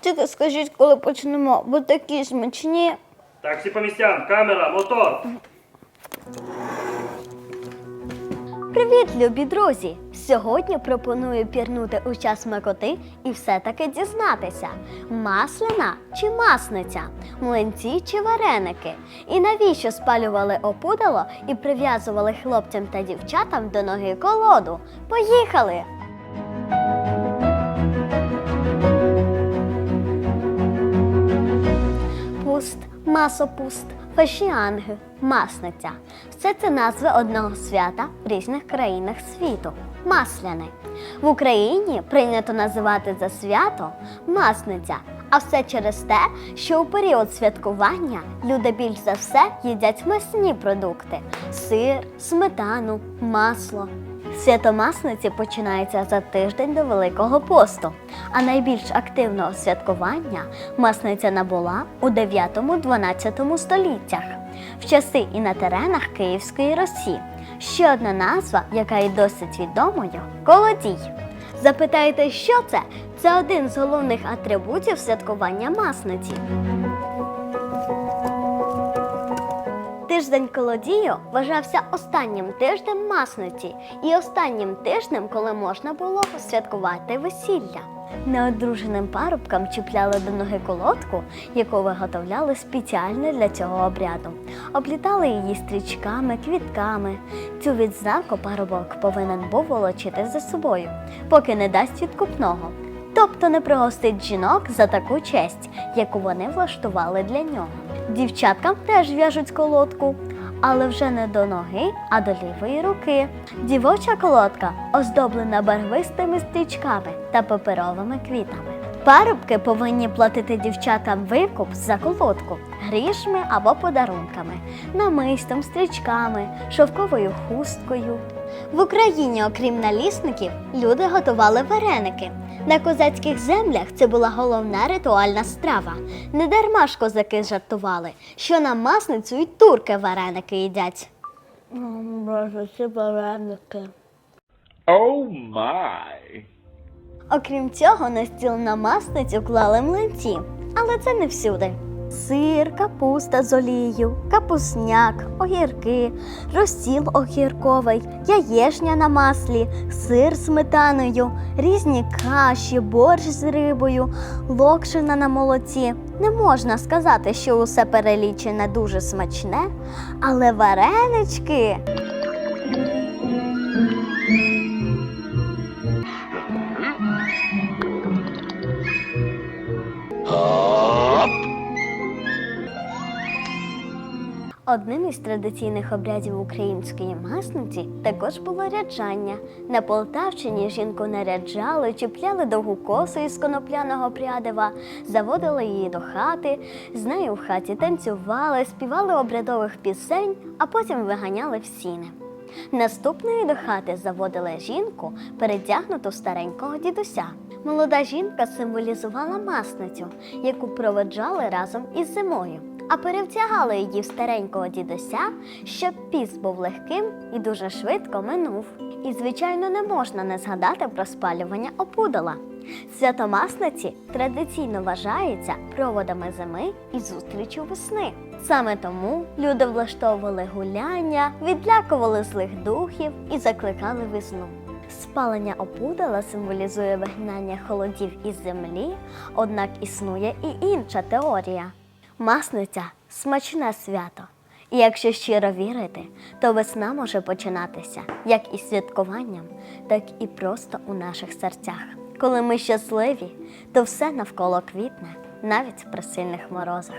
Тільки скажіть, коли почнемо, бо такі смачні. Так, всі по місцям, камера, мотор. Привіт, любі друзі! Сьогодні пропоную пірнути у час смакоти і все-таки дізнатися: масляна чи масниця, млинці чи вареники. І навіщо спалювали опудало і прив'язували хлопцям та дівчатам до ноги колоду? Поїхали! Пуст, масопуст, фашіанг, масниця. Все це назви одного свята в різних країнах світу. Масляне. В Україні прийнято називати за свято масниця. А все через те, що у період святкування люди більш за все їдять масні продукти: сир, сметану, масло. Свято Масниці починається за тиждень до Великого посту, а найбільш активного святкування Масниця набула у 9-12 століттях, в часи і на теренах Київської Русі. Ще одна назва, яка є досить відомою колодій. Запитаєте, що це? Це один з головних атрибутів святкування Масниці. Тиждень колодію вважався останнім тижнем масниці і останнім тижнем, коли можна було святкувати весілля. Неодруженим парубкам чіпляли до ноги колодку, яку виготовляли спеціально для цього обряду. Облітали її стрічками, квітками. Цю відзнаку парубок повинен був волочити за собою, поки не дасть відкупного. Тобто не пригостить жінок за таку честь, яку вони влаштували для нього. Дівчаткам теж в'яжуть колодку, але вже не до ноги, а до лівої руки. Дівоча колодка оздоблена барвистими стрічками та паперовими квітами. Парубки повинні платити дівчатам викуп за колодку грішми або подарунками, намистом, стрічками, шовковою хусткою. В Україні, окрім налісників, люди готували вареники. На козацьких землях це була головна ритуальна страва. Не дарма ж козаки жартували, що на масницю й турки вареники їдять. Боже, ці вареники. Oh my. Окрім цього, на стіл на масницю клали млинці, але це не всюди. Сир, капуста з олією, капусняк, огірки, розсіл огірковий, яєшня на маслі, сир сметаною, різні каші, борщ з рибою, локшина на молоці. Не можна сказати, що усе перелічене дуже смачне, але варенички. Одним із традиційних обрядів української масниці також було ряджання. На Полтавщині жінку наряджали, чіпляли довгу косу із конопляного прядива, заводили її до хати, з нею в хаті танцювали, співали обрядових пісень, а потім виганяли в сіни. Наступною до хати заводили жінку, передягнуту старенького дідуся. Молода жінка символізувала масницю, яку проведжали разом із зимою, а перевтягали її в старенького дідуся, щоб піст був легким і дуже швидко минув. І, звичайно, не можна не згадати про спалювання опудала. Свято Масниці традиційно вважається проводами зими і зустрічю весни. Саме тому люди влаштовували гуляння, відлякували злих духів і закликали весну. Спалення опудала символізує вигнання холодів із землі, однак існує і інша теорія. Масниця смачне свято. І якщо щиро вірити, то весна може починатися як із святкуванням, так і просто у наших серцях. Коли ми щасливі, то все навколо квітне, навіть при сильних морозах.